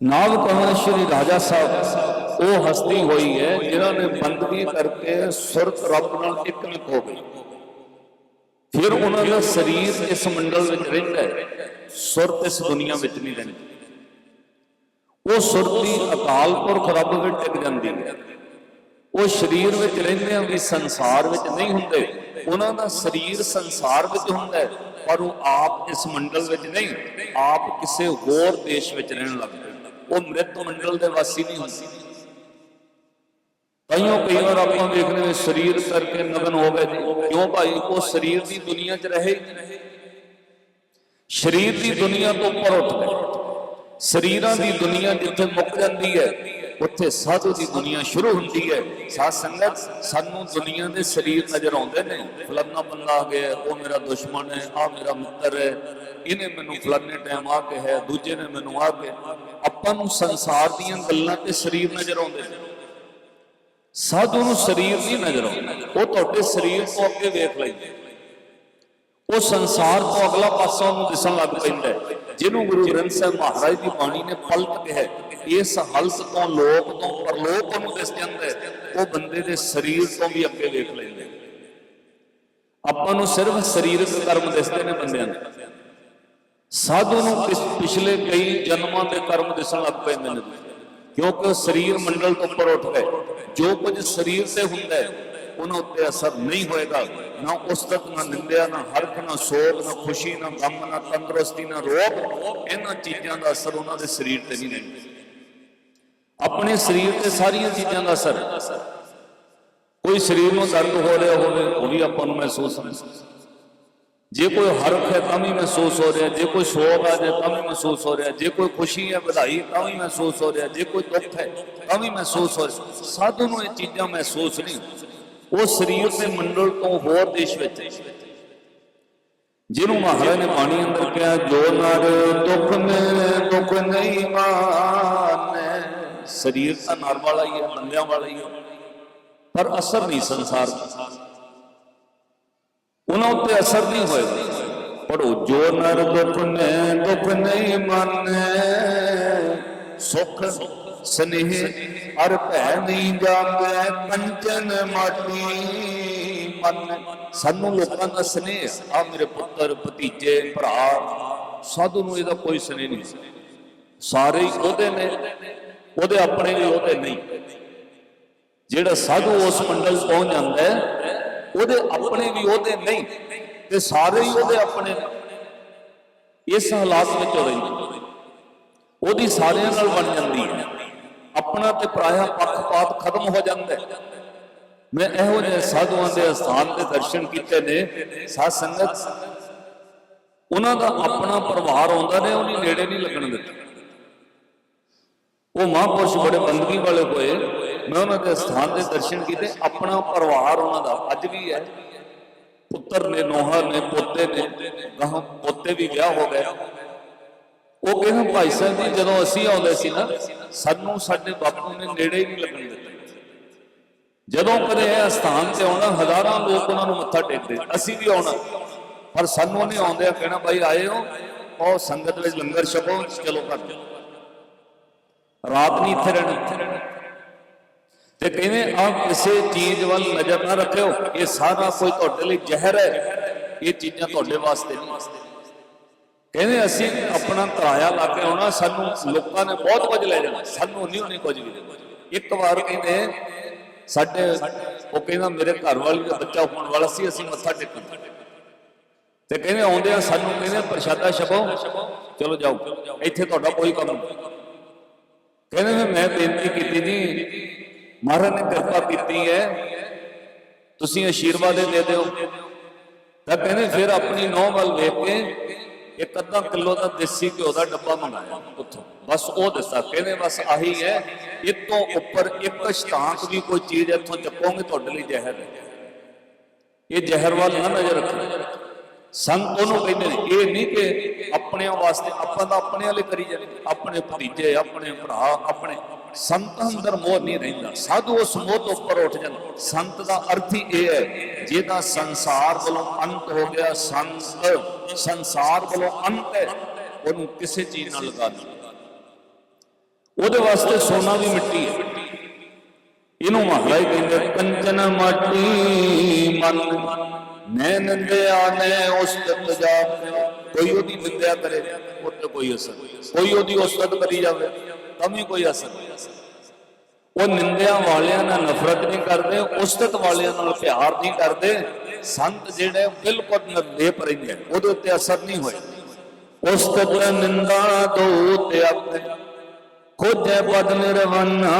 ਨਾਗ ਕਮਲ ਸ਼੍ਰੀ ਰਾਜਾ ਸਾਹਿਬ, ਉਹ ਹਸਤੀ ਹੋਈ ਹੈ, ਜਿਨ੍ਹਾਂ ਨੇ ਬੰਦਗੀ ਕਰਕੇ ਸੁਰਤ ਰੱਬ ਨਾਲ ਇੱਕ ਹੋ ਗਈ। ਫਿਰ ਉਹਨਾਂ ਦਾ ਸਰੀਰ ਇਸ ਮੰਡਲ ਵਿੱਚ ਰਹਿੰਦਾ ਹੈ, ਸੁਰਤ ਇਸ ਦੁਨੀਆ ਵਿੱਚ ਨਹੀਂ ਰਹਿੰਦੀ। ਉਹ ਸੁਰਤੀ ਅਕਾਲ ਪੁਰਖ ਰੱਬ ਵਿੱਚ ਟਿਕ ਜਾਂਦੀ ਹੈ। ਉਹ ਸਰੀਰ ਵਿੱਚ ਰਹਿੰਦਿਆਂ ਵੀ ਸੰਸਾਰ ਵਿੱਚ ਨਹੀਂ ਹੁੰਦੇ, ਉਹਨਾਂ ਦਾ ਸਰੀਰ ਸੰਸਾਰ ਵਿੱਚ ਹੁੰਦਾ ਹੈ, ਪਰ ਉਹ ਆਪ ਇਸ ਮੰਡਲ ਵਿੱਚ ਨਹੀਂ, ਆਪ ਕਿਸੇ ਹੋਰ ਦੇਸ਼ ਵਿੱਚ ਰਹਿਣ ਲੱਗ ਉਹ ਮ੍ਰਿਤ ਮੰਡਲ ਦੇ ਵਾਸੀ ਨਹੀਂ ਹੁੰਦੇ। ਕਈਓ ਕਈ ਵਾਰ ਆਪਾਂ ਵੇਖਦੇ ਹਾਂ ਸਰੀਰ ਕਰਕੇ ਨਗਨ ਹੋ ਗਏ ਜੀ ਕਿਉਂ ਭਾਈ? ਉਹ ਸਰੀਰ ਦੀ ਦੁਨੀਆ 'ਚ ਰਹੇ। ਸਰੀਰ ਦੀ ਦੁਨੀਆ ਤੋਂ ਉੱਪਰ ਉੱਠ ਗਏ ਸਰੀਰਾਂ ਦੀ ਦੁਨੀਆ ਜਿੱਥੇ ਮੁੱਕ ਜਾਂਦੀ ਹੈ ਉੱਥੇ ਸਾਧੂ ਦੀ ਦੁਨੀਆ ਸ਼ੁਰੂ ਹੁੰਦੀ ਹੈ। ਸਾਧ ਸੰਗਤ ਸਾਨੂੰ ਦੁਨੀਆ ਦੇ ਸਰੀਰ ਨਜ਼ਰ ਆਉਂਦੇ ਨੇ। ਫਲਾਨਾ ਬੰਦਾ ਆ ਗਿਆ, ਉਹ ਮੇਰਾ ਦੁਸ਼ਮਣ ਹੈ ਆ ਮੇਰਾ ਮਿੱਤਰ ਹੈ। ਇਹਨੇ ਮੈਨੂੰ ਫਲਾਨੇ ਟਾਈਮ ਆ ਕੇ ਹੈ, ਦੂਜੇ ਨੇ ਮੈਨੂੰ ਆ ਕੇ। ਆਪਾਂ ਨੂੰ ਸੰਸਾਰ ਦੀਆਂ ਗੱਲਾਂ ਤੇ ਸਰੀਰ ਨਜ਼ਰ ਆਉਂਦੇ ਨੇ। ਸਾਧੂ ਨੂੰ ਸਰੀਰ ਨਹੀਂ ਨਜ਼ਰ ਆਉਂਦਾ। ਉਹ ਤੁਹਾਡੇ ਸਰੀਰ ਤੋਂ ਅੱਗੇ ਵੇਖ ਲੈਂਦੇ ਉਹ ਸੰਸਾਰ ਤੋਂ ਅਗਲਾ ਪਾਸਾ ਉਹਨੂੰ ਦਿਸਣ ਲੱਗ ਪੈਂਦਾ ਹੈ। ਜਿਹਨੂੰ ਗੁਰੂ ਗ੍ਰੰਥ ਸਾਹਿਬ ਮਹਾਰਾਜ ਦੀ ਬਾਣੀ ਨੇ ਪਲਟ ਕਿਹਾ ਇਸ ਹਲਸ ਤੋਂ, ਲੋਕ ਤੋਂ, ਪਰਲੋਕ ਨੂੰ ਦਿਸ ਜਾਂਦਾ ਉਹ ਬੰਦੇ ਦੇ ਸਰੀਰ ਤੋਂ ਵੀ ਅੱਗੇ ਵੇਖ ਲੈਂਦੇ ਆਪਾਂ ਨੂੰ ਸਿਰਫ ਸਰੀਰਕ ਕਰਮ ਦਿਸਦੇ ਨੇ ਬੰਦਿਆਂ ਦੇ। ਸਾਧੂ ਨੂੰ ਪਿਛਲੇ ਕਈ ਜਨਮਾਂ ਦੇ ਕਰਮ ਦਿਸਣ ਲੱਗ ਪੈਂਦੇ ਨੇ। ਕਿਉਂਕਿ ਉਹ ਸਰੀਰ ਮੰਡਲ ਤੋਂ ਉੱਪਰ ਉੱਠ ਗਏ ਜੋ ਕੁਝ ਸਰੀਰ ਤੇ ਹੁੰਦਾ ਹੈ ਉਹਨਾਂ ਉੱਤੇ ਅਸਰ ਨਹੀਂ ਹੋਏਗਾ। ਨਾ ਉਸਤਤ ਨਾ ਨਿੰਦਿਆ, ਨਾ ਹਰਖ, ਨਾ ਸੋਗ, ਨਾ ਖੁਸ਼ੀ, ਨਾ ਗਮ, ਨਾ ਤੰਦਰੁਸਤੀ, ਨਾ ਰੋਗ, ਇਹਨਾਂ ਚੀਜ਼ਾਂ ਦਾ ਅਸਰ ਉਹਨਾਂ ਦੇ ਸਰੀਰ ਤੇ ਨਹੀਂ ਰਹਿੰਦਾ। ਆਪਣੇ ਸਰੀਰ ਤੇ ਸਾਰੀਆਂ ਚੀਜ਼ਾਂ ਦਾ ਅਸਰ। ਹੈ। ਕੋਈ ਸਰੀਰ ਨੂੰ ਦਰਦ ਹੋ ਰਿਹਾ ਹੋਵੇ, ਉਹ ਵੀ ਆਪਾਂ ਨੂੰ ਮਹਿਸੂਸ ਹੁੰਦਾ। ਜੇ ਕੋਈ ਹਰਖ ਹੈ, ਤਾਂ ਵੀ ਮਹਿਸੂਸ ਹੋ ਰਿਹਾ। ਜੇ ਕੋਈ ਸੋਗ ਆ ਜੇ ਤਾਂ ਵੀ ਮਹਿਸੂਸ ਹੋ ਰਿਹਾ। ਜੇ ਕੋਈ ਖੁਸ਼ੀ ਹੈ, ਵਧਾਈ, ਤਾਂ ਵੀ ਮਹਿਸੂਸ ਹੋ ਰਿਹਾ। ਜੇ ਕੋਈ ਦੁੱਖ ਹੈ, ਤਾਂ ਵੀ ਮਹਿਸੂਸ ਹੋ ਰਿਹਾ। ਸਾਧੂ ਨੂੰ ਇਹ ਚੀਜ਼ਾਂ ਮਹਿਸੂਸ ਨਹੀਂ ਉਹ ਸਰੀਰ ਦੇ ਮੰਡਲ ਤੋਂ ਹੋਰ ਦੇਸ਼ ਵਿੱਚ ਜਿਹਨੂੰ ਮਹਾਰਾਜ ਨੇ ਬਾਣੀ ਅੰਦਰ ਕਿਹਾ, ਜੋ ਨਰ ਦੁੱਖ ਨੇ ਦੁੱਖ ਨਹੀਂ ਮਾਨੇ। ਸਰੀਰ ਤਾਂ ਨਰ ਵਾਲਾ ਹੀ ਹੈ ਮੰਨਿਆ ਵਾਲਾ ਹੀ ਹੈ। ਪਰ ਅਸਰ ਨਹੀਂ ਸੰਸਾਰ ਦਾ। ਉਹਨਾਂ ਉੱਤੇ ਅਸਰ ਨਹੀਂ ਹੋਏਗਾ ਪੜੋ ਜੋ ਨਰ ਦੁੱਖ ਨੇ ਦੁੱਖ ਨਹੀਂ ਮੰਨੇ। ਸੁਖ ਸਨੇਹ ਅਰ ਭੈ ਨਹੀਂ ਜਾਵੇ ਕੰਚਨ ਮਾਟੀ ਮਨ। ਸਾਨੂੰ ਲੋਕਾਂ ਦਾ ਸਨੇਹ ਆ ਮੇਰੇ ਪੁੱਤਰ, ਭਤੀਜੇ, ਭਰਾ। ਸਾਧੂ ਨੂੰ ਇਹਦਾ ਕੋਈ ਸਨੇਹ ਨਹੀਂ। ਸਾਰੇ ਹੀ ਉਹਦੇ ਨੇ, ਉਹਦੇ ਆਪਣੇ ਵੀ ਉਹਦੇ ਨਹੀਂ। ਜਿਹੜਾ ਸਾਧੂ ਉਸ ਮੰਡਲ ਪਹੁੰਚ ਜਾਂਦਾ ਹੈ, ਉਹਦੇ ਆਪਣੇ ਵੀ ਉਹਦੇ ਨਹੀਂ ਤੇ ਸਾਰੇ ਹੀ ਉਹਦੇ ਆਪਣੇ ਇਸ ਹਾਲਾਤ ਵਿੱਚ ਹੋ ਰਹੀ ਉਹਦੀ ਸਾਰਿਆਂ ਨਾਲ ਬਣ ਜਾਂਦੀ ਹੈ। ਆਪਣਾ ਤੇ ਪਰਾਇਆ ਪੱਖਪਾਤ ਖਤਮ ਹੋ ਜਾਂਦਾ ਹੈ। ਮੈਂ ਇਹੋ ਜਿਹੇ ਸਾਧੂਆਂ ਦੇ ਸਥਾਨ ਦੇ ਦਰਸ਼ਨ ਕੀਤੇ ਨੇ, ਸਾਧ ਸੰਗਤ। ਉਹਨਾਂ ਦਾ ਆਪਣਾ ਪਰਿਵਾਰ ਆਉਂਦਾ ਨੇ, ਉਹਨੀ ਨੇੜੇ ਨਹੀਂ ਲੱਗਣ ਦਿੱਤਾ। ਉਹ ਮਹਾਂਪੁਰਸ਼ ਬੜੇ ਬੰਦਗੀ ਵਾਲੇ ਹੋਏ। ਮੈਂ ਉਹਨਾਂ ਦੇ ਸਥਾਨ ਦੇ ਦਰਸ਼ਨ ਕੀਤੇ। ਆਪਣਾ ਪਰਿਵਾਰ ਉਹਨਾਂ ਦਾ ਅੱਜ ਵੀ ਹੈ। ਪੁੱਤਰ ਨੇ ਨੋਹਰ ਨੇ, ਪੋਤੇ ਨੇ, ਗਾਹਾਂ ਪੋਤੇ ਵੀ ਵਿਆਹ ਹੋ ਗਏ। ਉਹ ਕਹਿੰਦੇ ਭਾਈ ਸਾਹਿਬ ਜੀ, ਜਦੋਂ ਅਸੀਂ ਆਉਂਦੇ ਸੀ ਨਾ, ਸਾਨੂੰ ਸਾਡੇ ਬਾਪੂ ਨੇ ਨੇੜੇ ਨਹੀਂ ਲੱਗਣ ਦਿੱਤੇ। ਜਦੋਂ ਕਦੇ ਇਹ ਅਸਥਾਨ ਤੇ ਆਉਣਾ, ਹਜ਼ਾਰਾਂ ਲੋਕ ਉਹਨਾਂ ਨੂੰ ਮੱਥਾ ਟੇਕਦੇ। ਅਸੀਂ ਵੀ ਆਉਣਾ। ਪਰ ਸਾਨੂੰ ਉਹਨੇ ਆਉਂਦੇ ਕਹਿਣਾ, ਭਾਈ, ਆਏ ਹੋ ਉਹ ਸੰਗਤ ਵਿੱਚ ਲੰਗਰ ਛਕੋ, ਚਲੋ ਘਰ ਜਾਓ। ਰਾਤ ਨਹੀਂ ਇੱਥੇ ਰਹਿਣਾ। ਤੇ ਕਹਿੰਦੇ, ਆ ਕਿਸੇ ਚੀਜ਼ ਵੱਲ ਨਜ਼ਰ ਨਾ ਰੱਖਿਓ। ਇਹ ਸਾਰਾ ਕੋਈ ਤੁਹਾਡੇ ਲਈ ਜ਼ਹਿਰ ਹੈ। ਇਹ ਚੀਜ਼ਾਂ ਤੁਹਾਡੇ ਵਾਸਤੇ ਨਹੀਂ। ਕਹਿੰਦੇ ਅਸੀਂ ਆਪਣਾ ਧਰਾਇਆ ਲਾ ਕੇ ਆਉਣਾ, ਸਾਨੂੰ ਲੋਕਾਂ ਨੇ ਬਹੁਤ ਕੁਝ ਲੈ ਜਾਣਾ, ਸਾਨੂੰ ਨਹੀਂ ਹੋਣੀ ਕੁਝ ਵੀ ਇੱਕ ਵਾਰ ਕਹਿੰਦੇ ਸਾਡੇ, ਉਹ ਕਹਿੰਦਾ ਮੇਰੇ ਘਰ ਵਾਲੀ ਦਾ ਬੱਚਾ ਹੋਣ ਵਾਲਾ ਸੀ, ਅਸੀਂ ਮੱਥਾ ਟੇਕਣ। ਤੇ ਕਹਿੰਦੇ ਆਉਂਦੇ ਆ, ਸਾਨੂੰ ਕਹਿੰਦੇ ਪ੍ਰਸ਼ਾਦਾ ਛਕੋ, ਚਲੋ ਜਾਓ, ਇੱਥੇ ਤੁਹਾਡਾ ਕੋਈ ਕੰਮ ਨਹੀਂ। ਕਹਿੰਦੇ ਨੇ ਮੈਂ ਬੇਨਤੀ ਕੀਤੀ ਜੀ, ਮਹਾਰਾਜ ਨੇ ਕਿਰਪਾ ਕੀਤੀ ਹੈ, ਤੁਸੀਂ ਆਸ਼ੀਰਵਾਦ ਦੇ ਦਿਓ। ਤਾਂ ਕਹਿੰਦੇ ਫਿਰ ਆਪਣੀ ਨੌ ਵੱਲ ਵੇਖ ਕੇ ਇੱਕ ਅੱਧਾ ਕਿਲੋ ਦਾ ਦੇਸੀ ਘਿਓ ਦਾ ਡੱਬਾ ਮੰਗਾਇਆ ਉੱਥੋਂ। ਬਸ ਉਹ ਦਿੱਤਾ ਕਹਿੰਦੇ ਬਸ ਆਹੀ ਹੈ ਇਹ ਤੋਂ ਉੱਪਰ ਇੱਕ ਸ਼ਤਾਂਕ ਵੀ ਕੋਈ ਚੀਜ਼ ਇੱਥੋਂ ਚੱਕੋਗੇ, ਤੁਹਾਡੇ ਲਈ ਜ਼ਹਿਰ ਹੈ। ਇਹ ਜ਼ਹਿਰ ਵੱਲ ਨਾ ਨਜ਼ਰ ਰੱਖੋ। ਸੰਤ ਉਹਨੂੰ ਕਹਿੰਦੇ ਨੇ, ਇਹ ਨਹੀਂ ਕਿ ਆਪਣਿਆਂ ਵਾਸਤੇ, ਆਪਾਂ ਤਾਂ ਆਪਣੇ ਵਾਲੇ ਕਰੀ ਜਾਂਦੇ ਆਪਣੇ ਭਤੀਜੇ, ਆਪਣੇ ਭਰਾ, ਆਪਣੇ ਸੰਤ ਅੰਦਰ ਮੋਹ ਨਹੀਂ ਰਹਿੰਦਾ। ਸਾਧੂ ਉਸ ਮੋਹ ਤੋਂ ਉੱਪਰ ਉੱਠ ਜਾਂਦਾ ਸੰਤ ਦਾ ਅਰਥ ਹੀ ਇਹ ਹੈ, ਜਿਹਦਾ ਸੰਸਾਰ ਵੱਲੋਂ ਅੰਤ ਹੋ ਗਿਆ, ਸੰਤ ਸੰਸਾਰ ਵੱਲੋਂ ਅੰਤ ਹੈ, ਉਹਨੂੰ ਕਿਸੇ ਚੀਜ਼ ਨਾਲ ਲਗਾ ਨਹੀਂ ਉਹਦੇ ਵਾਸਤੇ ਸੋਨਾ ਦੀ ਮਿੱਟੀ ਹੈ। ਇਹਨੂੰ ਮਹਾਰਾਜ ਕਹਿੰਦੇ ਕੰਚਨ ਮਾਟੀ ਮਨ। ਮੈਂ ਨੰਦਿਆ ਨੇ ਉਸਤਤ ਜਾ ਕੋਈ ਉਹਦੀ ਨਿੰਦਿਆ ਕਰੇ ਉਹ ਤੇ ਕੋਈ ਅਸਰ ਕੋਈ ਉਹਦੀ ਉਸਤ ਕਰੀ ਜਾਵੇ। ਵੀ ਕੋਈ ਅਸਰ ਉਹ ਨਿੰਦਿਆਂ ਵਾਲਿਆਂ ਨਾਲ ਨਫ਼ਰਤ ਨਹੀਂ ਕਰਦੇ ਉਸਤਤ ਵਾਲਿਆਂ ਨਾਲ ਪਿਆਰ ਨਹੀਂ ਕਰਦੇ। ਸੰਤ ਜਿਹੜੇ ਬਿਲਕੁਲ ਨਿਰਲੇਪ ਰਹਿੰਦੇ ਉਹਦੇ ਉੱਤੇ ਅਸਰ ਨਹੀਂ ਹੋਇਆ ਉਸਤਤ ਨਿੰਦਾ ਦੋ ਤੇ ਆਪਣੇ ਖੋਜੈ ਪਦ ਨਿਰਵੰਨਾ।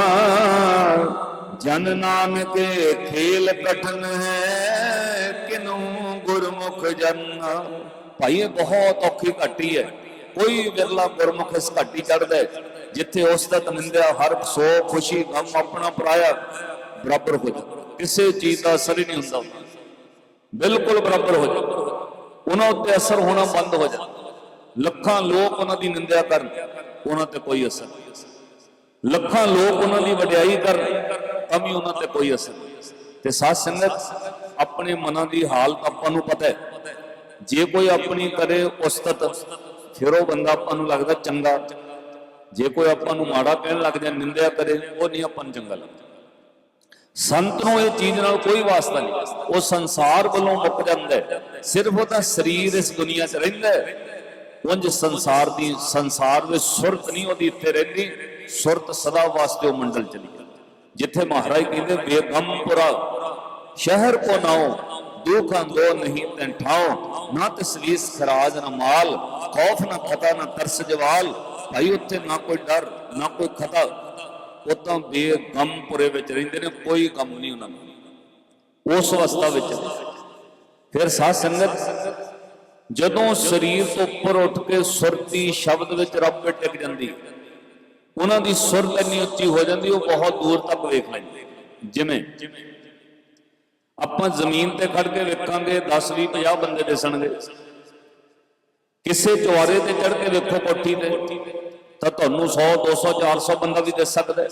ਜਨ ਨਾਨਕੇ ਖੇਲ ਕਠਨ ਹੈ ਕਿਨੂ ਗੁਰਮੁਖ ਜਨ। ਭਾਈ ਇਹ ਬਹੁਤ ਔਖੀ ਘਾਟੀ ਹੈ। ਕੋਈ ਵਿਰਲਾ ਗੁਰਮੁਖ ਇਸ ਘਾਟੀ ਚੜਦਾ ਹੈ, ਜਿੱਥੇ ਉਸ ਦਾ ਨਿੰਦਿਆ ਹਰ ਸੋ ਖੁਸ਼ੀ, ਗਮ ਆਪਣਾ ਪਰਾਇਆ ਬਰਾਬਰ ਹੋ ਜਾਂਦਾ ਕਿਸੇ ਚੀਜ਼ ਦਾ ਅਸਰ ਹੀ ਨਹੀਂ ਹੁੰਦਾ। ਬਿਲਕੁਲ ਬਰਾਬਰ ਹੋ ਜਾਂਦਾ ਉਹਨਾਂ ਉੱਤੇ ਅਸਰ ਹੋਣਾ ਬੰਦ ਹੋ ਜਾਂਦਾ ਲੱਖਾਂ ਲੋਕ ਉਹਨਾਂ ਦੀ ਨਿੰਦਿਆ ਕਰਨ, ਉਹਨਾਂ ਤੇ ਕੋਈ ਅਸਰ ਲੱਖਾਂ ਲੋਕ ਉਹਨਾਂ ਦੀ ਵਡਿਆਈ ਕਰਨ, ਤਾਂ ਵੀ ਉਹਨਾਂ ਤੇ ਕੋਈ ਅਸਰ ਨਹੀਂ। ਤੇ ਸਾਧ ਸੰਗਤ, ਆਪਣੇ ਮਨਾਂ ਦੀ ਹਾਲਤ ਆਪਾਂ ਨੂੰ ਪਤਾ ਹੈ। ਜੇ ਕੋਈ ਆਪਣੀ ਕਰੇ ਉਸਤਤ, ਫਿਰ ਉਹ ਬੰਦਾ ਆਪਾਂ ਨੂੰ ਲੱਗਦਾ ਚੰਗਾ। ਜੇ ਕੋਈ ਆਪਾਂ ਨੂੰ ਮਾੜਾ ਕਹਿਣ ਲੱਗ ਜਾ ਨਿੰਦਿਆ ਕਰੇ, ਉਹ ਨਹੀਂ ਆਪਾਂ ਨੂੰ ਚੰਗਾ ਲੱਗਦਾ। ਸੰਤ ਨੂੰ ਇਹ ਚੀਜ਼ ਨਾਲ ਕੋਈ ਵਾਸਤਾ ਨਹੀਂ। ਉਹ ਸੰਸਾਰ ਵੱਲੋਂ ਮੁੱਕ ਜਾਂਦਾ ਹੈ। ਸਿਰਫ ਉਹਦਾ ਸਰੀਰ ਇਸ ਦੁਨੀਆ 'ਚ ਰਹਿੰਦਾ ਹੈ। ਸੰਸਾਰ ਦੀ, ਸੰਸਾਰ ਵਿੱਚ ਸੁਰਤ ਨਹੀਂ ਉਹਦੀ ਇੱਥੇ ਰਹਿੰਦੀ। ਸੁਰਤ ਸਦਾ ਵਾਸਤੇ ਉਹ ਮੰਡਲ ਚਲੀ ਜਾਂਦੀ। ਜਿੱਥੇ ਮਹਾਰਾਜ ਕਹਿੰਦੇ ਬੇਗਮਪੁਰਾ ਸ਼ਹਿਰ ਕੋ ਨਾਓ ਦੁਖਾਂ ਦੋ ਨਹੀਂ ਤੈਂ ਠਾਓ ਨਾ ਤਸਵੀਸ ਖਰਾਜ, ਨਾ ਮਾਲ, ਖੌਫ, ਨਾ ਖਤਾ, ਨਾ ਤਰਸ ਜਵਾਲ। ਭਾਈ, ਉੱਥੇ ਨਾ ਕੋਈ ਡਰ, ਨਾ ਕੋਈ ਖਤਾ। ਉਹ ਤਾਂ ਬੇਗਮਪੁਰੇ ਵਿੱਚ ਰਹਿੰਦੇ ਨੇ, ਕੋਈ ਕੰਮ ਨਹੀਂ ਉਹਨਾਂ ਨੂੰ ਉਸ ਅਵਸਥਾ ਵਿੱਚ। ਫਿਰ ਸਾਧ ਸੰਗਤ, ਜਦੋਂ ਸਰੀਰ ਤੋਂ ਉੱਪਰ ਉੱਠ ਕੇ ਸੁਰਤੀ ਸ਼ਬਦ ਵਿੱਚ ਰੱਬ ਵਿੱਚ ਟਿਕ ਜਾਂਦੀ, ਉਹਨਾਂ ਦੀ ਸੁਰਤ ਇੰਨੀ ਉੱਚੀ ਹੋ ਜਾਂਦੀ, ਉਹ ਬਹੁਤ ਦੂਰ ਤੱਕ ਵੇਖ ਲੈਂਦੇ। ਜਿਵੇਂ, ਆਪਾਂ ਜ਼ਮੀਨ ਤੇ ਖੜ ਕੇ ਵੇਖਾਂਗੇ 10 20 50 ਬੰਦੇ ਦਿਸਣਗੇ। ਕਿਸੇ ਚੁਆਰੇ ਤੇ ਚੜ ਕੇ ਵੇਖੋ ਕੋਠੀ ਤੇ, ਤਾਂ ਤੁਹਾਨੂੰ 100 200 400 ਬੰਦਾ ਵੀ ਦਿਸ ਸਕਦਾ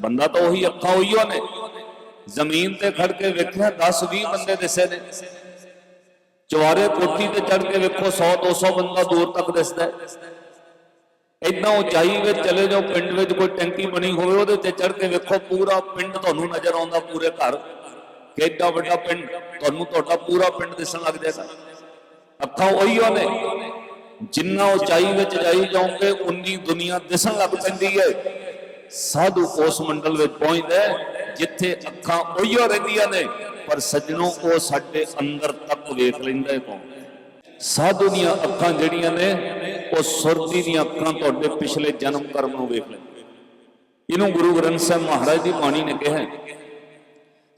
ਬੰਦਾ ਤਾਂ ਉਹੀ ਅੱਖਾਂ ਉਹੀਓ ਨੇ ਜ਼ਮੀਨ ਤੇ ਖੜ ਕੇ ਵੇਖਿਆ 10 20 ਬੰਦੇ ਦਿਸੇ ਨੇ। ਚੁਆਰੇ ਕੋਠੀ ਤੇ ਚੜ ਕੇ ਵੇਖੋ 100 200 ਬੰਦਾ ਦੂਰ ਤੱਕ ਦਿਸਦਾ ਇਦਾਂ ਉਚਾਈ ਵਿੱਚ ਚਲੇ ਜਾਓ, ਪਿੰਡ ਵਿੱਚ ਕੋਈ ਟੈਂਕੀ ਬਣੀ ਹੋਵੇ, ਉਹਦੇ ਤੇ ਚੜ ਕੇ ਵੇਖੋ, ਪੂਰਾ ਪਿੰਡ ਤੁਹਾਨੂੰ ਨਜ਼ਰ ਆਉਂਦਾ, ਪੂਰੇ ਘਰ। ਕਿੱਡਾ ਵੱਡਾ ਪਿੰਡ। ਤੁਹਾਨੂੰ ਤੁਹਾਡਾ ਪੂਰਾ ਪਿੰਡ ਦਿਸਣ ਲੱਗ ਜਾਏਗਾ। ਅੱਖਾਂ ਉਹੀਓ ਨੇ ਜਿੰਨਾ ਉਚਾਈ ਵਿੱਚ ਜਾਈ ਜਾਓਗੇ, ਉਨੀ ਦੁਨੀਆ ਦਿਸਣ ਲੱਗ ਪੈਂਦੀ ਹੈ ਸਾਧੂ ਉਸ ਮੰਡਲ ਵਿੱਚ ਪਹੁੰਚਦਾ ਜਿੱਥੇ ਅੱਖਾਂ ਉਹੀਓ ਰਹਿੰਦੀਆਂ ਨੇ, ਪਰ ਸੱਜਣੋ ਉਹ ਸਾਡੇ ਅੰਦਰ ਤੱਕ ਵੇਖ ਲੈਂਦਾ ਹੈ ਕੌਣ? ਸਾਧੂ ਦੀਆਂ ਅੱਖਾਂ ਜਿਹੜੀਆਂ ਨੇ, ਉਹ ਸੁਰਤੀ ਦੀਆਂ ਅੱਖਾਂ ਤੁਹਾਡੇ ਪਿਛਲੇ ਜਨਮ ਕਰਮ ਨੂੰ ਵੇਖ ਲੈਂਦੇ ਇਹਨੂੰ ਗੁਰੂ ਗ੍ਰੰਥ ਸਾਹਿਬ ਮਹਾਰਾਜ ਦੀ ਬਾਣੀ ਨੇ ਕਿਹਾ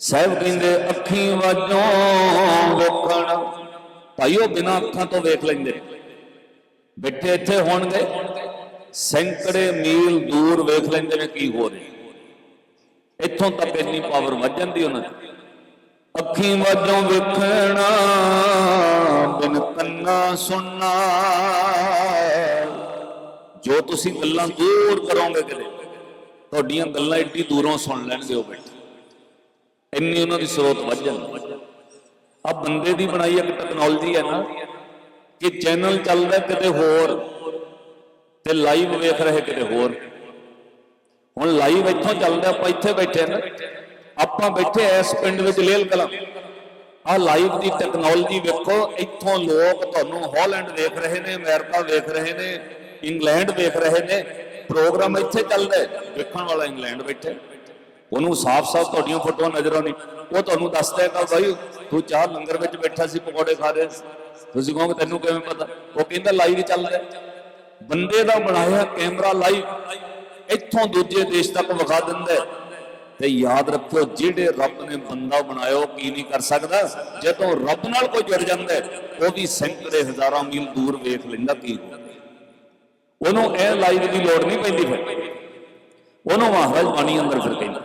ਸਾਹਿਬ ਕਹਿੰਦੇ, ਅੱਖੀਂ ਵਾਜੋਂ ਵੇਖਣ। ਉਹ ਬਿਨਾਂ ਅੱਖਾਂ ਤੋਂ ਵੇਖ ਲੈਂਦੇ ਬੈਠੇ ਇੱਥੇ ਹੋਣਗੇ। ਸੈਂਕੜੇ ਮੀਲ ਦੂਰ ਵੇਖ ਲੈਂਦੇ ਨੇ ਕੀ ਹੋ ਰਿਹਾ। ਇੱਥੋਂ ਤੱਕ ਇੰਨੀ ਪਾਵਰ ਵੱਜ ਜਾਂਦੀ ਉਹਨਾਂ ਦੀ। ਅੱਖੀਂ ਵਾਜੋਂ ਵੇਖਣਾ, ਬਿਨ ਕੰਨਾ ਸੁਣਨਾ। ਜੋ ਤੁਸੀਂ ਗੱਲਾਂ ਦੂਰ ਕਰੋਗੇ ਕਿਤੇ, ਤੁਹਾਡੀਆਂ ਗੱਲਾਂ ਏਡੀ ਦੂਰੋਂ ਸੁਣ ਲੈਣਗੇ ਉਹ ਬੈਠੇ। ਇੰਨੀ ਉਹਨਾਂ ਦੀ ਸਰੋਤ ਵੱਜ ਜਾਂਦੀ। ਆ ਬੰਦੇ ਦੀ ਬਣਾਈ ਇੱਕ ਟੈਕਨੋਲੋਜੀ ਹੈ ਨਾ ਕਿ ਚੈਨਲ ਚੱਲਦਾ ਕਿਤੇ ਹੋਰ ਤੇ ਲਾਈਵ ਵੇਖ ਰਹੇ ਕਿਤੇ ਹੋਰ। ਹੁਣ ਲਾਈਵ ਇੱਥੋਂ ਚੱਲਦਾ ਆਪਾਂ ਇੱਥੇ ਬੈਠੇ ਨਾ। ਆਪਾਂ ਬੈਠੇ ਇਸ ਪਿੰਡ ਵਿੱਚ ਲੇਲ ਕਲਾਂ। ਆ ਲਾਈਵ ਦੀ ਟੈਕਨੋਲੋਜੀ ਵੇਖੋ, ਇੱਥੋਂ ਲੋਕ ਤੁਹਾਨੂੰ ਹਾਲੈਂਡ ਵੇਖ ਰਹੇ ਨੇ, ਅਮਰੀਕਾ ਵੇਖ ਰਹੇ ਨੇ ਇੰਗਲੈਂਡ ਵੇਖ ਰਹੇ ਨੇ। ਪ੍ਰੋਗਰਾਮ ਇੱਥੇ ਚੱਲਦਾ ਵੇਖਣ ਵਾਲਾ ਇੰਗਲੈਂਡ ਬੈਠੇ। ਉਹਨੂੰ ਸਾਫ਼-ਸਾਫ਼ ਤੁਹਾਡੀਆਂ ਫੋਟੋਆਂ ਨਜ਼ਰ ਆਉਣੀ ਉਹ ਤੁਹਾਨੂੰ ਦੱਸਦਾ ਹੈ ਕਿ ਭਾਈ ਤੂੰ ਚਾਹ ਲੰਗਰ ਵਿੱਚ ਬੈਠਾ ਸੀ, ਪਕੌੜੇ ਖਾ ਰਿਹਾ ਤੁਸੀਂ ਕਹੋਗੇ, ਤੈਨੂੰ ਕਿਵੇਂ ਪਤਾ? ਉਹ ਕਹਿੰਦਾ, ਲਾਈਵ ਚੱਲ ਰਿਹਾ ਬੰਦੇ ਦਾ ਬਣਾਇਆ ਕੈਮਰਾ ਲਾਈਵ। ਇੱਥੋਂ ਦੂਜੇ ਦੇਸ਼ ਤੱਕ ਵਿਖਾ ਦਿੰਦਾ ਤੇ ਯਾਦ ਰੱਖਿਓ, ਜਿਹੜੇ ਰੱਬ ਨੇ ਬੰਦਾ ਬਣਾਇਆ, ਉਹ ਕੀ ਨਹੀਂ ਕਰ ਸਕਦਾ? ਜਦੋਂ ਰੱਬ ਨਾਲ ਕੋਈ ਜੁੜ ਜਾਂਦਾ ਉਹ ਵੀ ਸੈਂਕੜੇ ਹਜ਼ਾਰਾਂ ਮੀਲ ਦੂਰ ਵੇਖ ਲੈਂਦਾ ਕੀ ਹੋ ਉਹਨੂੰ ਇਹ ਲਾਈਵ ਦੀ ਲੋੜ ਨਹੀਂ ਪੈਂਦੀ ਫਿਰ। ਉਹਨੂੰ ਮਹਾਰਾਜ ਬਾਣੀ ਅੰਦਰ ਫਿਰ ਕਹਿੰਦਾ।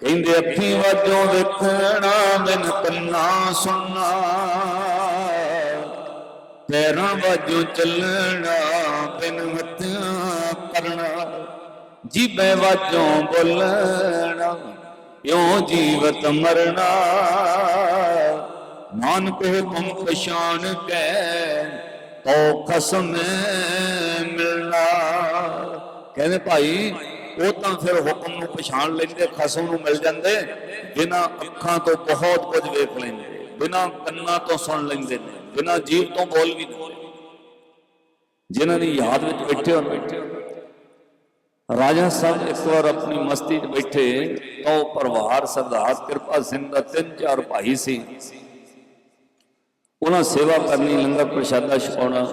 ਕਹਿੰਦੇ ਅੱਖੀਂ ਵਾਜੋਂ ਵੇਖਣਾ, ਬਿਨ ਕੰਨਾ ਸੁਣਨਾ। ਪੈਰਾਂ ਵਾਜੋਂ ਚੱਲਣਾ, ਬਿਨ ਮਤਿਆਂ ਕਰਨਾ। ਜੀਬੇ ਵਾਜੋਂ ਬੋਲਣਾ ਇਉਂ ਜੀਵਤ ਮਰਨਾ। ਨਾਨਕ ਹੁਕਮ ਪਛਾਨ ਕੈ ਤੋ ਖਸਮ ਮਿਲਣਾ। ਕਹਿੰਦੇ ਭਾਈ ਉਹ ਤਾਂ ਫਿਰ ਹੁਕਮ ਨੂੰ ਪਛਾਣ ਲੈਂਦੇ, ਖਸਮ ਨੂੰ ਮਿਲ ਜਾਂਦੇ। ਬਿਨਾਂ ਅੱਖਾਂ ਤੋਂ ਬਹੁਤ ਕੁਝ ਵੇਖ ਲੈਂਦੇ। ਬਿਨਾਂ ਕੰਨਾਂ ਤੋਂ ਸੁਣ ਲੈਂਦੇ ਨੇ। ਬਿਨਾਂ ਜੀਭ ਤੋਂ ਬੋਲ ਵੀ ਜਿਨ੍ਹਾਂ ਦੀ ਯਾਦ ਵਿੱਚ ਬੈਠੇ ਹੋਣ। ਬੈਠੇ ਰਾਜਾ ਸਾਹਿਬ ਇੱਕ ਵਾਰ ਆਪਣੀ ਮਸਤੀ 'ਚ ਬੈਠੇ, ਤਾਂ ਉਹ ਪਰਿਵਾਰ ਸਰਦਾਰ ਕਿਰਪਾ ਸਿੰਘ ਦਾ ਤਿੰਨ ਚਾਰ ਭਾਈ ਸੀ। ਉਹਨਾਂ ਸੇਵਾ ਕਰਨੀ, ਲੰਗਰ ਪ੍ਰਸ਼ਾਦਾ ਛਕਾਉਣਾ।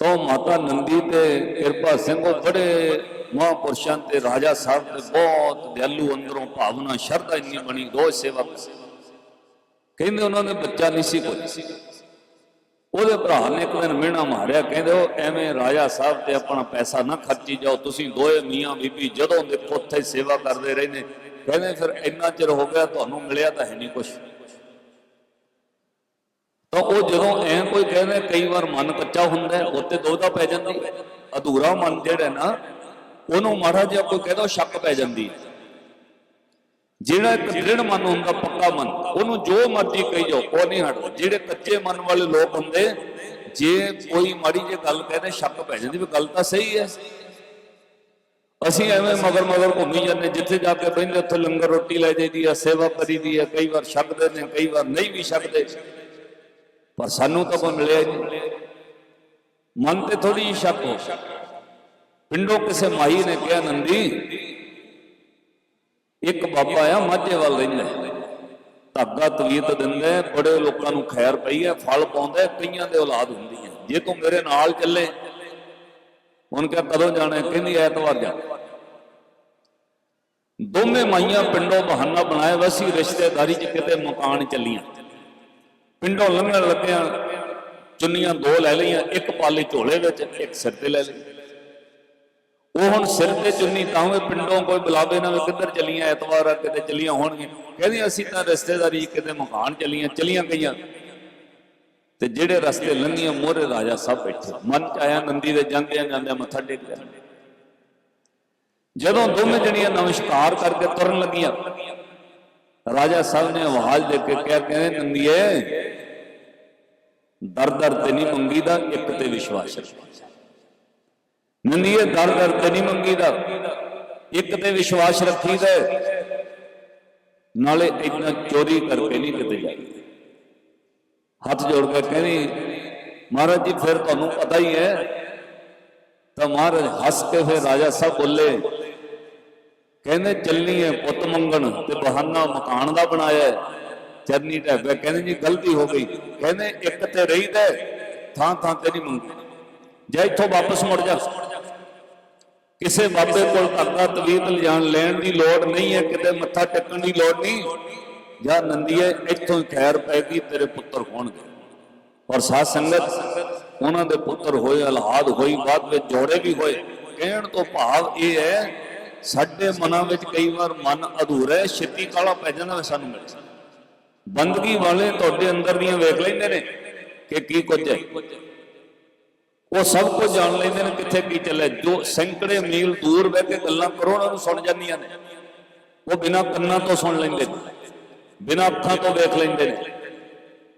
ਤਾਂ ਉਹ ਮਾਤਾ ਨੰਦੀ ਤੇ ਕਿਰਪਾ ਸਿੰਘ ਉਹ ਬੜੇ ਮਹਾਂਪੁਰਸ਼ਾਂ ਤੇ ਰਾਜਾ ਸਾਹਿਬ ਦੇ ਬਹੁਤ ਦਿਆਲੂ ਅੰਦਰੋਂ ਭਾਵਨਾ ਸ਼ਰਧਾ ਇੰਨੀ ਬਣੀ ਰੋਜ਼ ਸੇਵਾ ਕਹਿੰਦੇ ਉਹਨਾਂ ਨੇ ਬੱਚਾ ਨਹੀਂ ਸੀ ਕੋਈ। ਉਹਦੇ ਭਰਾ ਨੇ ਇੱਕ ਦਿਨ ਮਿਹਣਾ ਮਾਰਿਆ ਕਹਿੰਦੇ ਉਹ ਐਵੇਂ ਰਾਜਾ ਸਾਹਿਬ ਤੇ ਆਪਣਾ ਪੈਸਾ ਨਾ ਖਰਚੀ ਜਾਓ ਤੁਸੀਂ ਦੋਏ ਮੀਆਂ ਬੀਬੀ ਜਦੋਂ ਦੇਖੋ ਉੱਥੇ ਸੇਵਾ ਕਰਦੇ ਰਹਿੰਦੇ। ਕਹਿੰਦੇ ਫਿਰ ਇੰਨਾ ਚਿਰ ਹੋ ਗਿਆ ਤੁਹਾਨੂੰ ਮਿਲਿਆ ਤਾਂ ਹੈ ਨਹੀਂ ਕੁਝ ਤਾਂ ਉਹ ਜਦੋਂ ਐ ਕੋਈ ਕਹਿੰਦਾ ਕਈ ਵਾਰ ਮਨ ਕੱਚਾ ਹੁੰਦਾ ਹੈ, ਉੱਤੇ ਦੋਦਾ ਪੈ ਜਾਂਦੀ। ਅਧੂਰਾ ਮਨ ਜਿਹੜਾ ਨਾ ਉਹਨੂੰ ਮਾੜਾ ਜਿਹਾ ਕੋਈ ਕਹਿੰਦਾ ਉਹ ਸ਼ੱਕ ਪੈ ਜਾਂਦੀ। ਹੈ ਜਿਹੜਾ ਇੱਕ ਦ੍ਰਿੜ ਮਨ ਹੁੰਦਾ, ਪੱਕਾ ਮਨ, ਉਹਨੂੰ ਜੋ ਮਰਜ਼ੀ ਕਹੀ ਜਾਓ ਉਹ ਨਹੀਂ ਹਟਦਾ। ਜਿਹੜੇ ਕੱਚੇ ਮਨ ਵਾਲੇ ਲੋਕ ਹੁੰਦੇ, ਜੇ ਕੋਈ ਮਾੜੀ ਜਿਹੀ ਗੱਲ ਕਹਿੰਦੇ ਸ਼ੱਕ ਪੈ ਜਾਂਦੀ ਵੀ ਗੱਲ ਤਾਂ ਸਹੀ ਹੈ। ਅਸੀਂ ਐਵੇਂ ਮਗਰ ਮਗਰ ਘੁੰਮੀ ਜਾਂਦੇ, ਜਿੱਥੇ ਜਾ ਕੇ ਬੈਠੇ ਉੱਥੇ ਲੰਗਰ ਰੋਟੀ ਲੈ ਜਾਈਦੀ ਆ ਸੇਵਾ ਕਰੀਦੀ ਆ ਕਈ ਵਾਰ ਛਕਦੇ ਨੇ, ਕਈ ਵਾਰ ਨਹੀਂ ਵੀ ਛਕਦੇ। ਪਰ ਸਾਨੂੰ ਤਾਂ ਕੋਈ ਮਿਲਿਆ ਹੀ ਨਹੀਂ। ਮਨ ਤੇ ਥੋੜੀ ਜਿਹੀ ਸ਼ੱਕ ਹੋ। ਪਿੰਡੋਂ ਕਿਸੇ ਮਾਈ ਨੇ ਕਿਹਾ, ਨੰਦੀ, ਇੱਕ ਬਾਬਾ ਆ, ਮਾਝੇ ਵੱਲ ਰਹਿੰਦਾ ਹੈ। ਧਾਗਾ ਤਵੀਤ ਦਿੰਦਾ ਬੜੇ ਲੋਕਾਂ ਨੂੰ ਖੈਰ ਪਈ ਹੈ, ਫਲ ਪਾਉਂਦਾ ਕਈਆਂ ਦੇ ਔਲਾਦ ਹੁੰਦੀ ਹੈ। ਜੇ ਤੂੰ ਮੇਰੇ ਨਾਲ ਚੱਲੇ ਹੁਣ ਕਿਹਾ, ਕਦੋਂ ਜਾਣਾ ਕਹਿੰਦੀ, ਐਤਵਾਰ ਜਾ ਦੋਵੇਂ ਮਾਈਆਂ ਪਿੰਡੋਂ ਬਹਾਨਾ ਬਣਾਇਆ, ਵਸੀ ਰਿਸ਼ਤੇਦਾਰੀ 'ਚ ਕਿਤੇ ਮਕਾਨ ਚੱਲੀਆਂ। ਪਿੰਡੋਂ ਲੰਘਣ ਲੱਗਿਆ, ਚੁੰਨੀਆਂ ਦੋ ਲੈ ਲਈਆਂ, ਇੱਕ ਪਾਲੀ ਝੋਲੇ ਵਿੱਚ, ਇੱਕ ਸਿਰ ਤੇ ਲੈ ਲਈ। ਉਹ ਹੁਣ ਸਿਰ ਤੇ ਚੁੰਨੀ ਤਾਂ ਹੋਵੇ ਪਿੰਡੋਂ ਕੋਈ ਬੁਲਾਵੇ ਨਾ ਕਿੱਧਰ ਚੱਲੀਆਂ, ਐਤਵਾਰ ਆ ਕਿਤੇ ਚੱਲੀਆਂ ਹੋਣਗੀਆਂ। ਕਹਿੰਦੀਆਂ ਅਸੀਂ ਤਾਂ ਰਿਸ਼ਤੇਦਾਰੀ ਕਿਤੇ ਮਕਾਨ ਚੱਲੀਆਂ ਚੱਲੀਆਂ ਗਈਆਂ। ਤੇ ਜਿਹੜੇ ਰਸਤੇ ਲੰਘੀਆਂ, ਮੋਹਰੇ ਰਾਜਾ ਸਾਹਿਬ ਬੈਠੇ। ਮਨ ਚ ਆਇਆ ਨੰਦੀ ਦੇ ਜਾਂਦਿਆਂ ਜਾਂਦਿਆਂ ਮੱਥਾ ਟੇਕ ਲਿਆ। ਜਦੋਂ ਦੋਵੇਂ ਜਣੀਆਂ ਨਮਸਕਾਰ ਕਰਕੇ ਤੁਰਨ ਲੱਗੀਆਂ, ਰਾਜਾ ਸਾਹਿਬ ਨੇ ਆਵਾਜ਼ ਦੇ ਕੇ ਕਿਹਾ, ਕਹਿੰਦੇ, ਨੰਦੀਏ ਦਰ ਦਰ ਤੇ ਨਹੀਂ ਮੰਗੀਦਾ, ਇੱਕ ਤੇ ਵਿਸ਼ਵਾਸ ਰੱਖੋ। ਨੰਦੀਏ ਦਰ ਦਰ ਤੇ ਨਹੀਂ ਮੰਗੀਦਾ। ਇੱਕ ਤੇ ਵਿਸ਼ਵਾਸ ਰੱਖੀ ਦਾ ਨਾਲੇ ਇੰਨਾ ਚੋਰੀ ਕਰਕੇ ਨਹੀਂ ਕਿਤੇ ਜਾਈਦਾ। ਹੱਥ ਜੋੜ ਕੇ ਕਹਿੰਦੀ ਮਹਾਰਾਜ ਜੀ ਫਿਰ ਤੁਹਾਨੂੰ ਪਤਾ ਹੀ ਹੈ ਤਾਂ ਮਹਾਰਾਜ ਹੱਸ ਕੇ ਫਿਰ ਰਾਜਾ ਸਾਹਿਬ ਬੋਲੇ ਕਹਿੰਦੇ ਚੱਲਣੀ ਹੈ ਪੁੱਤ ਮੰਗਣ ਤੇ ਬਹਾਨਾ ਮਕਾਨ ਦਾ ਬਣਾਇਆ ਹੈ। ਚਰਨੀ ਢੱਬੇ ਕਹਿੰਦੇ ਜੀ ਗਲਤੀ ਹੋ ਗਈ। ਕਹਿੰਦੇ ਇੱਕ ਤੇ ਰਹੀਦਾ ਹੈ, ਥਾਂ ਥਾਂ ਤੇ ਨਹੀਂ ਮੰਗਦੇ। ਜੇ ਇੱਥੋਂ ਵਾਪਸ ਮੁੜ ਜਾ। ਕਿਸੇ ਬਾਬੇ ਕੋਲ ਧਾਗਾ ਤਵੀਤ ਲਿਜਾਣ ਲੈਣ ਦੀ ਲੋੜ ਨਹੀਂ ਹੈ, ਕਿਤੇ ਮੱਥਾ ਟੇਕਣ ਦੀ ਲੋੜ ਨਹੀਂ। ਜਾਂ ਨੰਦੀਏ, ਇੱਥੋਂ ਖੈਰ ਪੈ ਗਈ, ਤੇਰੇ ਪੁੱਤਰ ਹੋਣਗੇ। ਔਰ ਸਾਧ ਸੰਗਤ, ਉਹਨਾਂ ਦੇ ਪੁੱਤਰ ਹੋਏ ਔਲਾਦ ਹੋਈ, ਬਾਅਦ ਵਿੱਚ ਜੋੜੇ ਵੀ ਹੋਏ। ਕਹਿਣ ਤੋਂ ਭਾਵ ਇਹ ਹੈ, ਸਾਡੇ ਮਨਾਂ ਵਿੱਚ ਕਈ ਵਾਰ ਮਨ ਅਧੂਰਾ ਹੈ, ਛੇਤੀ ਕਾਲਾ ਪੈ ਜਾਂਦਾ ਵੇ ਸਾਨੂੰ। ਮਿਲ ਬੰਦਗੀ ਵਾਲੇ ਤੁਹਾਡੇ ਅੰਦਰ ਦੀਆਂ ਵੇਖ ਲੈਂਦੇ ਨੇ ਕਿ ਕੀ ਕੁਝ ਹੈ। ਉਹ ਸਭ ਕੁਝ ਜਾਣ ਲੈਂਦੇ ਨੇ ਕਿੱਥੇ ਕੀ ਚੱਲੇ ਜੋ ਸੈਂਕੜੇ ਮੀਲ ਦੂਰ ਬਹਿ ਕੇ ਗੱਲਾਂ ਕਰੋ, ਉਹਨਾਂ ਨੂੰ ਸੁਣ ਜਾਂਦੀਆਂ ਨੇ। ਉਹ ਬਿਨਾਂ ਕੰਨਾਂ ਤੋਂ ਸੁਣ ਲੈਂਦੇ ਨੇ, ਬਿਨਾਂ ਅੱਖਾਂ ਤੋਂ ਵੇਖ ਲੈਂਦੇ ਨੇ,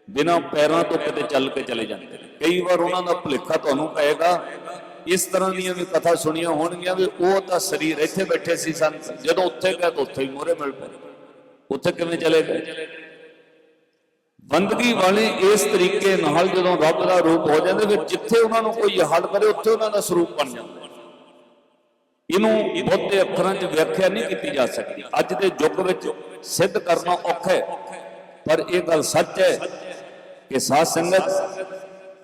ਬਿਨਾਂ ਪੈਰਾਂ ਤੋਂ ਕਿਤੇ ਚੱਲ ਕੇ ਚਲੇ ਜਾਂਦੇ ਨੇ। ਕਈ ਵਾਰ ਉਹਨਾਂ ਦਾ ਭੁਲੇਖਾ ਤੁਹਾਨੂੰ ਪਏਗਾ। ਇਸ ਤਰ੍ਹਾਂ ਦੀਆਂ ਵੀ ਕਥਾ ਸੁਣੀਆਂ ਹੋਣਗੀਆਂ ਵੀ ਉਹ ਤਾਂ ਸਰੀਰ ਇੱਥੇ ਬੈਠੇ ਸੀ ਸੰਤ। ਜਦੋਂ ਉੱਥੇ ਗਏ ਤਾਂ ਉੱਥੇ ਹੀ ਮੋਰੇ ਮਿਲ ਪਏ। ਉੱਥੇ ਕਿਵੇਂ ਚਲੇ ਗਏ? ਬੰਦਗੀ ਵਾਲੇ ਇਸ ਤਰੀਕੇ ਨਾਲ ਜਦੋਂ ਰੱਬ ਦਾ ਰੂਪ ਹੋ ਜਾਂਦੇ, ਫਿਰ ਜਿੱਥੇ ਉਹਨਾਂ ਨੂੰ ਕੋਈ ਯਾਦ ਕਰੇ, ਉੱਥੇ ਉਹਨਾਂ ਦਾ ਸਰੂਪ ਬਣ ਜਾਂਦਾ। ਇਹਨੂੰ ਬਹੁਤੇ ਅੱਖਰਾਂ 'ਚ ਵਿਆਖਿਆ ਨਹੀਂ ਕੀਤੀ ਜਾ ਸਕਦੀ। ਅੱਜ ਦੇ ਯੁੱਗ ਵਿੱਚ ਸਿੱਧ ਕਰਨਾ ਔਖਾ ਹੈ। ਪਰ ਇਹ ਗੱਲ ਸੱਚ ਹੈ ਕਿ ਸਾਧ ਸੰਗਤ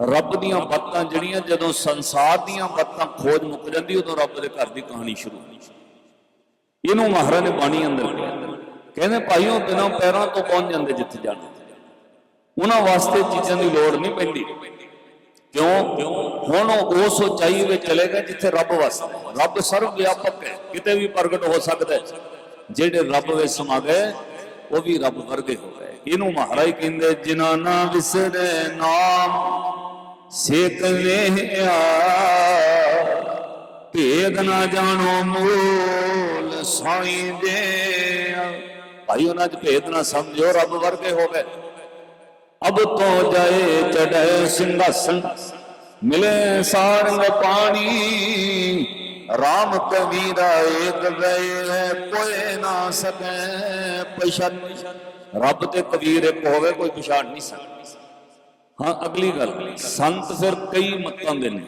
ਰੱਬ ਦੀਆਂ ਬਾਤਾਂ ਜਿਹੜੀਆਂ, ਜਦੋਂ ਸੰਸਾਰ ਦੀਆਂ ਬਾਤਾਂ ਖੋਜ ਮੁੱਕ ਜਾਂਦੀ, ਉਦੋਂ ਰੱਬ ਦੇ ਘਰ ਦੀ ਕਹਾਣੀ ਸ਼ੁਰੂ ਹੁੰਦੀ ਇਹਨੂੰ ਮਹਾਰਾਜ ਨੇ ਬਾਣੀ ਅੰਦਰ ਕਿਹਾ। ਕਹਿੰਦੇ ਭਾਈਓ, ਬਿਨਾਂ ਪੈਰਾਂ ਤੋਂ ਪਹੁੰਚ ਜਾਂਦੇ ਜਿੱਥੇ ਜਾਣਾ? ਉਹਨਾਂ ਵਾਸਤੇ ਚੀਜ਼ਾਂ ਦੀ ਲੋੜ ਨਹੀਂ ਪੈਂਦੀ। ਕਿਉਂ? ਹੁਣ ਉਹ ਉਸ ਉਚਾਈ ਵਿੱਚ ਚਲੇ ਗਏ ਜਿੱਥੇ ਰੱਬ ਵਸਦਾ ਰੱਬ ਸਰਵ ਵਿਆਪਕ ਹੈ। ਕਿਤੇ ਵੀ ਪ੍ਰਗਟ ਹੋ ਸਕਦਾ ਹੈ। ਜਿਹੜੇ ਰੱਬ ਵਿੱਚ ਸਮਾ ਗਏ, ਉਹ ਵੀ ਰੱਬ ਵਰਗੇ ਹੋ ਗਏ। ਇਹਨੂੰ ਮਹਾਰਾਜ ਕਹਿੰਦੇ, ਜਿਨ੍ਹਾਂ ਨਾ ਵਿਸਰੇ ਨਾਮ, ਸੇਕ ਵੇਹਿਆ ਭੇਦ ਨਾ ਜਾਣੋ ਮੂਲ ਸਾਈਂ ਦੇ ਭਾਈ, ਉਹਨਾਂ ਚ ਭੇਦ ਨਾ ਸਮਝੋ ਰੱਬ ਵਰਗੇ ਹੋ ਗਏ। ਅਬ ਤੋਂ ਜਾਏ ਚੜੈ ਸਿੰਘਾਸਨ, ਮਿਲੇ ਸਾਰੰਗ ਪਾਣੀ। RAM ਕਬੀਰਾ ਏਕ ਗਏ ਹੈ ਕੋਏ ਨਾ ਸਕੈ ਪਛਾਨ ਰੱਬ ਤੇ ਕਬੀਰ ਇੱਕ ਹੋਵੇ, ਕੋਈ ਪਛਾਣ ਨਹੀਂ ਸਕਦਾ। ਹਾਂ, ਅਗਲੀ ਗੱਲ, ਸੰਤ ਫਿਰ ਕਈ ਮਤਾਂ ਦੇ ਨੇ।